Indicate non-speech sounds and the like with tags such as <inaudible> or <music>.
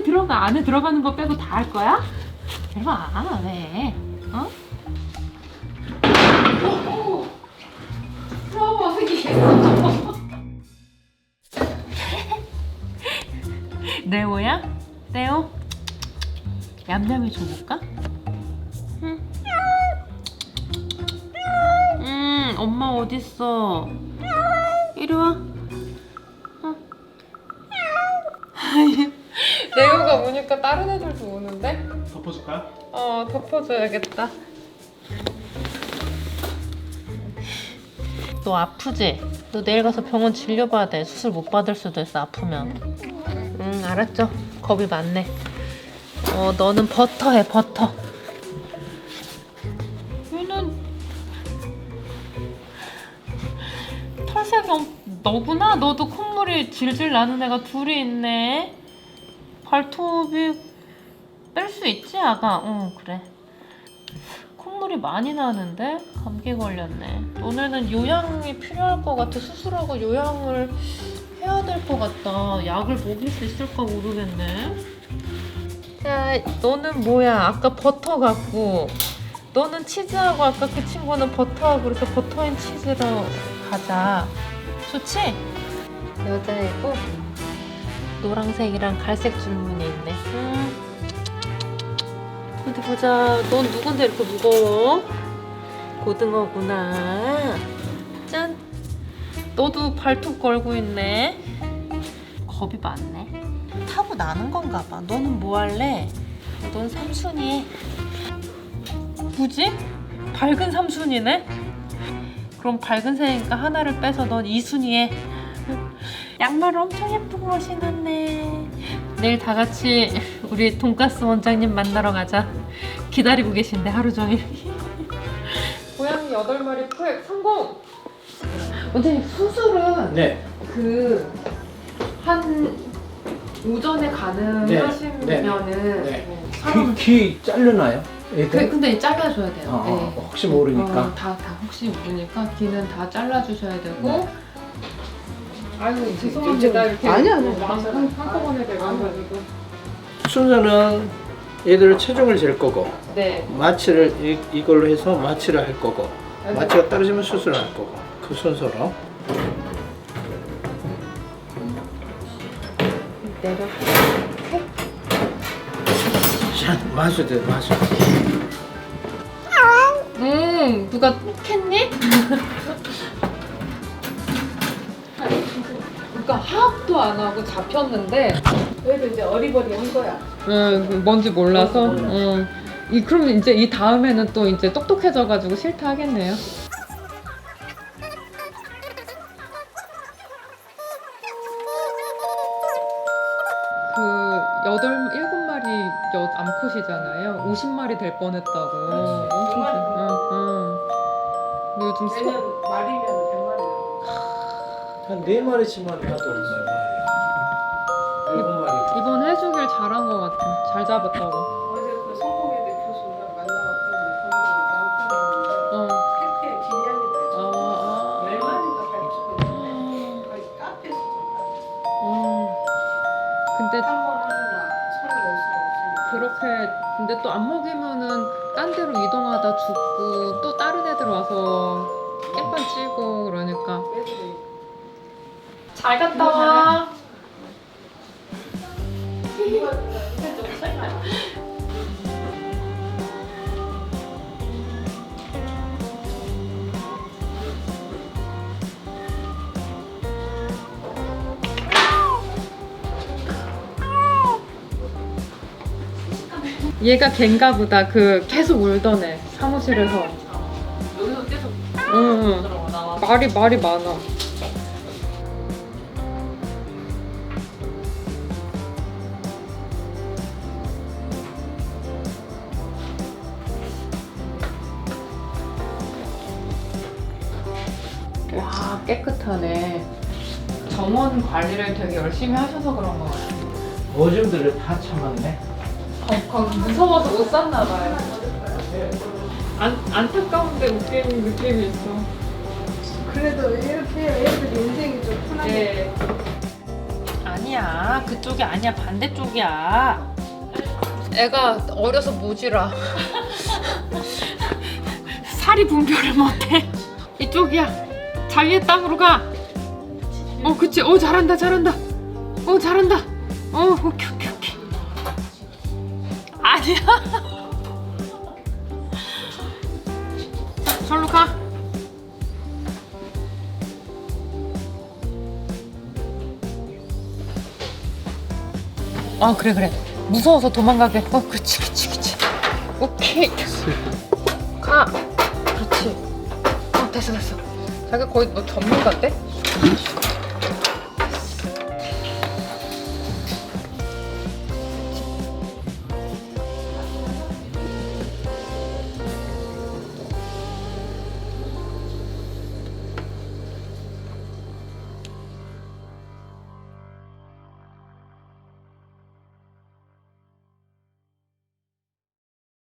안에 들어가 안에 들어가는 거 빼고 다 할 거야? 대박 왜? 어? 트라우마 생기겠어. <laughs> 네오야? 네오? 얌얌이 줘볼까? 응. 음, 엄마 어딨어? 이리 와. 레오가 우니까 다른 애들도 우는데? 덮어줄까요? 어 덮어줘야겠다. 너 아프지? 너 내일 가서 병원 진료봐야 돼. 수술 못 받을 수도 있어, 아프면. 응, 알았죠? 겁이 많네. 어, 너는 버터 해, 버터. 얘는 털색이 없... 너구나? 너도 콧물이 질질 나는 애가 둘이 있네. 발톱이 뺄 수 있지, 아가? 응, 그래. 콧물이 많이 나는데 감기 걸렸네. 너네는 요양이 필요할 것 같아. 수술하고 요양을 해야 될 것 같다. 약을 먹일 수 있을까 모르겠네. 야, 너는 뭐야? 아까 버터 갖고 너는 치즈하고 아까 그 친구는 버터하고 그래서 버터 앤 치즈로 가자. 좋지? 여자애고 노란색이랑 갈색 줄무늬 있네. 음. 어디 보자. 넌 누군데 이렇게 무거워? 고등어구나. 짠. 너도 발톱 걸고 있네. 겁이 많네. 타고 나는 건가 봐. 너는 뭐 할래? 넌 삼순이 해. 뭐지? 밝은 삼순이네? 그럼 밝은 새니까 하나를 빼서 넌 이순이 해. 양말 엄청 예쁜 거 신었네. 내일 다 같이 우리 돈가스 원장님 만나러 가자. 기다리고 계신데 하루 종일. 고양이 8마리 포획 성공! 원장님 수술은 네. 그 한 오전에 가능하시면은 네. 뭐 귀, 사람 귀 자르나요? 그, 애들? 근데 잘라줘야 돼요. 아, 네. 혹시 모르니까. 어, 다, 다 혹시 모르니까 귀는 다 잘라주셔야 되고 네. 아유 죄송합니다 이렇게 아니, 아니. 뭐 한- 한- 한꺼번에 돼가지고 순서는 얘들 체중을 잴 거고 네 마취를 이, 이걸로 해서 마취를 할 거고 마취가 떨어지면 수술을 할 거고 그 순서로 내려. 자 마취돼 마취 음 누가 캔니? <laughs> 그러니까 하악도 안 하고 잡혔는데 그래도 이제 어리버리 한 거야. 음, 뭔지 몰라서 음. 이 그럼 이제 이 다음에는 또 이제 똑똑해져가지고 싫다 하겠네요. 그 여덟 일곱 마리 여 암컷이잖아요. 50마리 될 뻔했다고. 그렇지. 엄청 큰- 응, 응. 근데 요즘 소, 내년 말이면 100마리. 한 네 마리씩만 가도 얼마야 일곱 마리 이번 해주길 잘한 것 같아. 잘 잡았다고. 어제 그 성공회대 만나왔는데 거기 어. 양평에 폐폐 길냥이들 아, 아. 열 마리가 발주거든요. 음. 거기 카페에서 음. 근데 한번 하느라 손을 올 수가 없으니까. 그렇게 근데 또 안 먹이면은 딴 데로 이동하다 죽고 또 다른 애들 와서 깨판 찌고 그러니까 애들이 잘 갔다 와. 얘가 걘가 보다. 그 계속 울던 애 사무실에서. 여기서 계속 응, 응. 들어가 나와. 말이 말이 많아. 와 깨끗하네. 정원 관리를 되게 열심히 하셔서 그런 것 같아요. 오줌들을 다 참았네 거, 기 무서워서 못 샀나 봐요. 안, 안타까운데 웃기는 느낌이 있어. 그래도 이렇게 애들 인생이 좀 편하게 네. 아니야. 아니야 그쪽이 아니야 반대쪽이야 애가 어려서 모지라. <laughs> 살이 분별을 못해 이쪽이야 자기의 땅으로 가 어 그치. 어 잘한다 잘한다. 어 잘한다. 어 오케이 오케이 오케이. 아니야. 자, <laughs> 절로 가. 어 그래 그래. 무서워서 도망가게. 어 그치 그치 그치. 오케이. 가. 그렇지. 어 됐어 됐어 자기 거의 뭐 전문가인데?